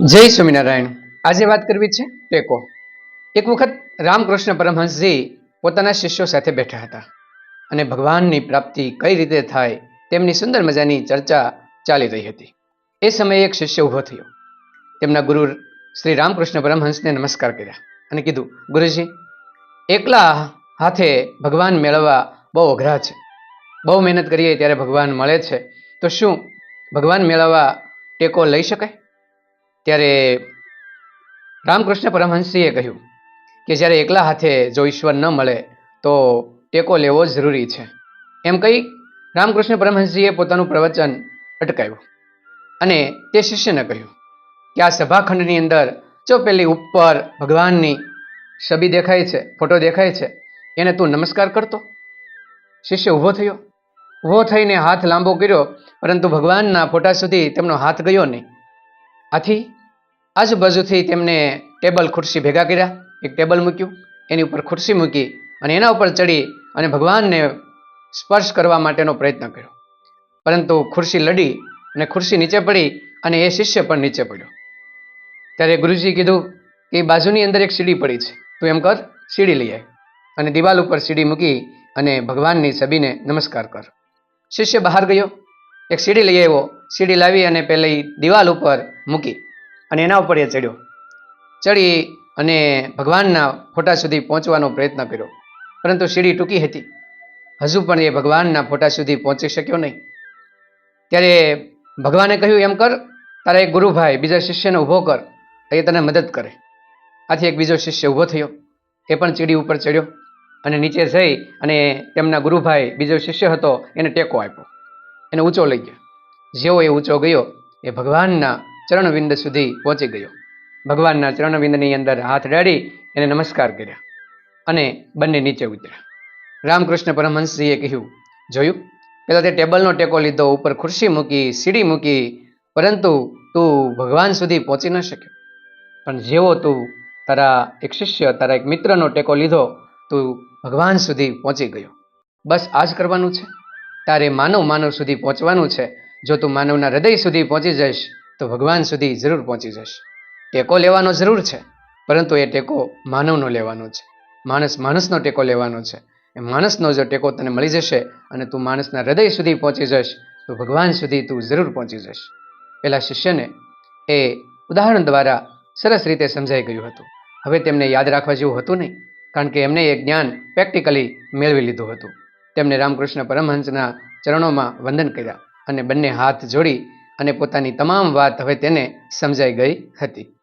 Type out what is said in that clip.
જય સ્વામિનારાયણ. આજે વાત કરવી છે ટેકો. એક વખત રામકૃષ્ણ પરમહંસજી પોતાના શિષ્યો સાથે બેઠા હતા અને ભગવાનની પ્રાપ્તિ કઈ રીતે થાય તેમની સુંદર મજાની ચર્ચા ચાલી રહી હતી. એ સમયે એક શિષ્ય ઊભો થયો. તેમના ગુરુ શ્રી રામકૃષ્ણ પરમહંસને નમસ્કાર કર્યા અને કીધું, ગુરુજી, એકલા હાથે ભગવાન મેળવવા બહુ અઘરા છે. બહુ મહેનત કરીએ ત્યારે ભગવાન મળે છે. તો શું ભગવાન મેળવવા ટેકો લઈ શકાય? ત્યારે રામકૃષ્ણ પરમહંસીએ કહ્યું કે જ્યારે એકલા હાથે જો ઈશ્વર ન મળે, તો ટેકો લેવો જરૂરી છે. એમ કહી રામકૃષ્ણ પરમહંસીએ પોતાનું પ્રવચન અટકાવ્યું અને તે શિષ્યને કહ્યું કે આ સભાખંડની અંદર જો પેલી ઉપર ભગવાનની છબી દેખાય છે, ફોટો દેખાય છે, એને તું નમસ્કાર કરતો? શિષ્ય ઊભો થયો. ઊભો થઈને હાથ લાંબો કર્યો, પરંતુ ભગવાનના ફોટા સુધી તેમનો હાથ ગયો નહીં. આથી આજુબાજુથી તેમને ટેબલ ખુરશી ભેગા કર્યા. એક ટેબલ મૂક્યું, એની ઉપર ખુરશી મૂકી અને એના ઉપર ચડી અને ભગવાનને સ્પર્શ કરવા માટેનો પ્રયત્ન કર્યો. પરંતુ ખુરશી લડી અને ખુરશી નીચે પડી અને એ શિષ્ય પણ નીચે પડ્યો. ત્યારે ગુરુજી કીધું કે બાજુની અંદર એક સીડી પડી છે. તું એમ કર, સીડી લઈ આવી અને દિવાલ ઉપર સીડી મૂકી અને ભગવાનની છબીને નમસ્કાર કર. શિષ્ય બહાર ગયો, એક સીડી લઈ આવ્યો. સીડી લાવી અને પેલી દિવાલ ઉપર મૂકી. અને એના ઉપર એ ચડ્યો. ચડી અને ભગવાનના ફોટા સુધી પહોંચવાનો પ્રયત્ન કર્યો. પરંતુ સીડી ટૂંકી હતી. હજુ પણ એ ભગવાનના ફોટા સુધી પહોંચી શક્યો નહીં. ત્યારે ભગવાને કહ્યું, એમ કર, તારા એક ગુરુભાઈ બીજા શિષ્યને ઊભો કર, એ તને મદદ કરે. આથી એક બીજો શિષ્ય ઊભો થયો. એ પણ ચીડી ઉપર ચડ્યો અને નીચે જઈ અને તેમના ગુરુભાઈ બીજો શિષ્ય હતો, એને ટેકો આપ્યો. એને ઊંચો લઈ ગયો. જેવો એ ઊંચો ગયો, એ ભગવાનના ચરણવિંદ સુધી પહોંચી ગયો. ભગવાનના ચરણવિંદની અંદર હાથ ડાળી એને નમસ્કાર કર્યા અને બંને નીચે ઉતર્યા. રામકૃષ્ણ પરમહંસજીએ કહ્યું, જોયું? પહેલાં તે ટેબલનો ટેકો લીધો, ઉપર ખુરશી મૂકી, સીડી મૂકી, પરંતુ તું ભગવાન સુધી પહોંચી ન શક્યો. પણ જેવો તું તારા એક શિષ્ય, તારા એક મિત્રનો ટેકો લીધો, તું ભગવાન સુધી પહોંચી ગયો. બસ આ જ કરવાનું છે. તારે માનવ માનવ સુધી પહોંચવાનું છે. જો તું માનવના હૃદય સુધી પહોંચી જઈશ તો ભગવાન સુધી જરૂર પહોંચી જશે. ટેકો લેવાનો જરૂર છે, પરંતુ એ ટેકો માનવનો લેવાનો છે. માણસ માણસનો ટેકો લેવાનો છે. એ માણસનો જો ટેકો તને મળી જશે અને તું માણસના હૃદય સુધી પહોંચી જઈશ, તો ભગવાન સુધી તું જરૂર પહોંચી જઈશ. પેલા શિષ્યને એ ઉદાહરણ દ્વારા સરસ રીતે સમજાઈ ગયું હતું. હવે તેમને યાદ રાખવા જેવું હતું નહીં, કારણ કે એમને એ જ્ઞાન પ્રેક્ટિકલી મેળવી લીધું હતું. તેમણે રામકૃષ્ણ પરમહંસના ચરણોમાં વંદન કર્યા અને બંને હાથ જોડી અને પોતાની તમામ વાત હવે તેને સમજાઈ ગઈ હતી.